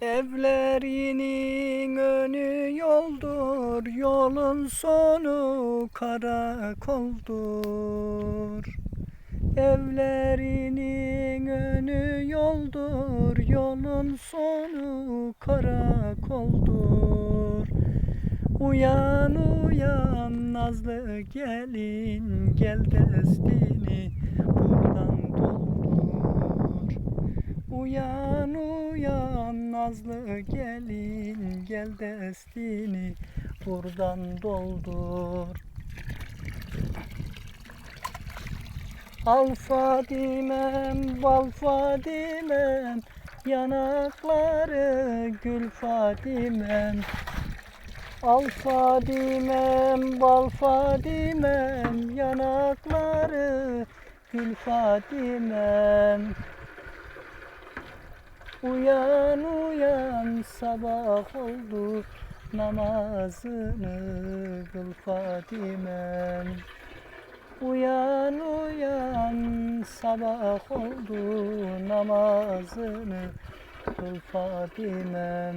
Evlerinin önü yoldur, yolun sonu karakoldur. Evlerinin önü yoldur, yolun sonu karakoldur. Uyan uyan nazlı gelin, gel destini buradan doldur. Uyan nazlı gelin gel destini buradan doldur. Al Fadimem, bal Fadimem, yanakları gül Fadimem. Al Fadimem, bal Fadimem, yanakları gül Fadimem. Uyan uyan sabah oldu namazını kıl Fadimem. Uyan uyan sabah oldu namazını kıl Fadimem.